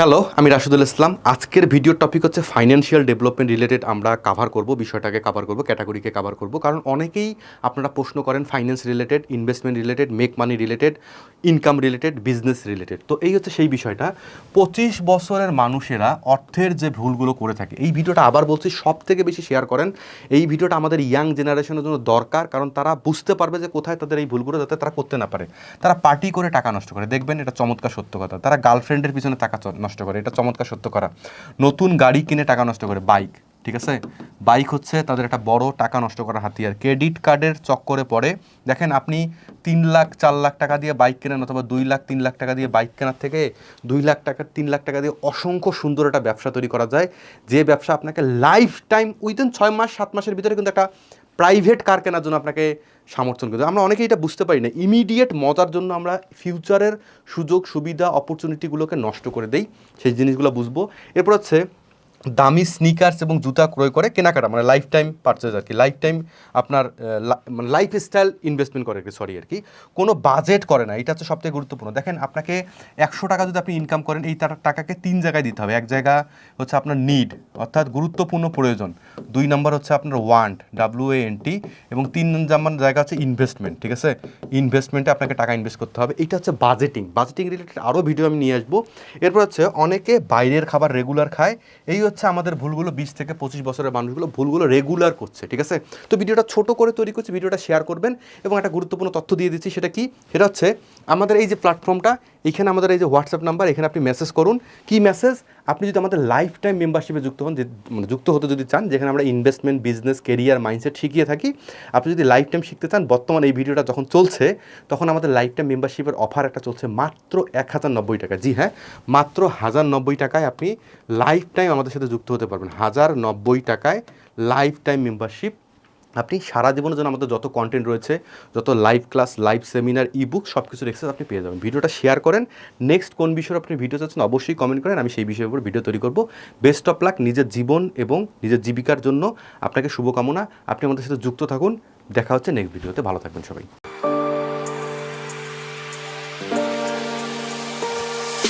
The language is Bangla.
হ্যালো আমি রাশিদুল ইসলাম। আজকের ভিডিওর টপিক হচ্ছে ফাইন্যান্সিয়াল ডেভেলপমেন্ট রিলেটেড আমরা কাভার করব, বিষয়টাকে কাভার করব ক্যাটাগরিকে কাভার করব। কারণ অনেকেই আপনারা প্রশ্ন করেন finance related investment related make money related income related business related তো এই হচ্ছে সেই বিষয়টা। পঁচিশ বছরের মানুষেরা অর্থের যে ভুলগুলো করে থাকে, এই ভিডিওটা আবার বলছি সব থেকে বেশি শেয়ার করেন। এই ভিডিওটা আমাদের ইয়াং জেনারেশনের জন্য দরকার, কারণ তারা বুঝতে পারবে যে কোথায় তাদের এই ভুলগুলো, যাতে তারা করতে না পারে। তারা পার্টি করে টাকা নষ্ট করে। দেখবেন এটা চমৎকার সত্য কথা। তারা গার্লফ্রেন্ডের পিছনে টাকা নষ্ট করে। এটা চমৎকার সত্য করা। নতুন গাড়ি কিনে টাকা নষ্ট করে, বাইক, ঠিক আছে? বাইক হচ্ছে তাদের একটা বড় টাকা নষ্ট করার হাতিয়ার। ক্রেডিট কার্ডের চক্করে পড়ে। দেখেন আপনি তিন লাখ, চার লাখ টাকা দিয়ে বাইক কেনেন অথবা দুই লাখ, তিন লাখ টাকা দিয়ে বাইক কেনার থেকে দুই লাখ টাকা, তিন লাখ টাকা দিয়ে অসংখ্য সুন্দর একটা ব্যবসা তৈরি করা যায়। যে ব্যবসা আপনাকে লাইফ টাইম উইদিন ছয় মাস, সাত মাসের ভিতরে কিন্তু একটা প্রাইভেট কার কেনার জন্য আপনাকে সমর্থন করতে আমরা অনেকেই এটা বুঝতে পারি না। ইমিডিয়েট মজার জন্য আমরা ফিউচারের সুযোগ, সুবিধা অপরচুনিটিগুলোকে নষ্ট করে দেই। সেই জিনিসগুলো বুঝব। এরপর হচ্ছে দামি স্নিকার্স এবং জুতা ক্রয় করে কেনাকাটা মানে লাইফ টাইম পারচেজ আর কি। লাইফ টাইম আপনার মানে লাইফ স্টাইল ইনভেস্টমেন্ট করে আর কি সরি আর কি। কোনো বাজেট করে না, এটা হচ্ছে সবথেকে গুরুত্বপূর্ণ। দেখেন, আপনাকে একশো টাকা যদি আপনি ইনকাম করেন, এই টাকা- টাকাকে তিন জায়গায় দিতে হবে। এক জায়গা হচ্ছে আপনার নিড অর্থাৎ গুরুত্বপূর্ণ প্রয়োজন। দুই নম্বর হচ্ছে আপনার ওয়ান্ট ডাব্লিউ এন টি এবং তিন নম্বর জায়গা হচ্ছে ইনভেস্টমেন্ট ঠিক আছে? ইনভেস্টমেন্টে আপনাকে টাকা ইনভেস্ট করতে হবে। এটা হচ্ছে বাজেটিং বাজেটিং রিলেটেড আরও ভিডিও আমি নিয়ে আসব। এরপর হচ্ছে, অনেকে বাইরের খাবার রেগুলার খায়। এই হচ্ছে আমাদের ভুলগুলো বিশ থেকে পঁচিশ বছরের মানুষগুলো ভুলগুলো রেগুলার করছে, ঠিক আছে? তো ভিডিওটা ছোট করে তৈরি করছি, ভিডিওটা শেয়ার করবেন এবং একটা গুরুত্বপূর্ণ তথ্য দিয়ে দিচ্ছি, সেটা কি? সেটা হচ্ছে আমাদের এই যে প্ল্যাটফর্মটা এখানে আমাদের এই যে হোয়াটসঅ্যাপ নাম্বার এখানে আপনি মেসেজ করুন। কী মেসেজ আপনি যদি আমাদের লাইফ টাইম মেম্বারশিপে যুক্ত হন মানে যুক্ত হতে যদি চান, যেখানে আমরা ইনভেস্টমেন্ট বিজনেস কেরিয়ার মাইন্ডসেট শিখিয়ে থাকি, আপনি যদি লাইফ টাইম শিখতে চান, বর্তমানে এই ভিডিওটা যখন চলছে, তখন আমাদের লাইফ টাইম মেম্বারশিপের অফার একটা চলছে মাত্র এক হাজার নব্বই টাকা জি হ্যাঁ মাত্র হাজার নব্বই টাকায় আপনি লাইফ টাইম আমাদের সাথে যুক্ত হতে পারবেন। হাজার নব্বই টাকায় লাইফ টাইম মেম্বারশিপ আপনি সারা জীবনের জন্য আমাদের যত কন্টেন্ট রয়েছে, যত live class live seminar ebook সব কিছুর এক্সেস আপনি পেয়ে যাবেন। ভিডিওটা শেয়ার করেন। নেক্সট কোন বিষয়ে আপনি ভিডিও চাচ্ছেন অবশ্যই কমেন্ট করেন। আমি সেই বিষয়ের উপর ভিডিও তৈরি করব। বেস্ট অফ লাক নিজের জীবন এবং নিজের জীবিকার জন্য আপনাকে শুভকামনা। আপনি আমাদের সাথে যুক্ত থাকুন। দেখা হচ্ছে নেক্সট ভিডিওতে ভালো থাকবেন সবাই।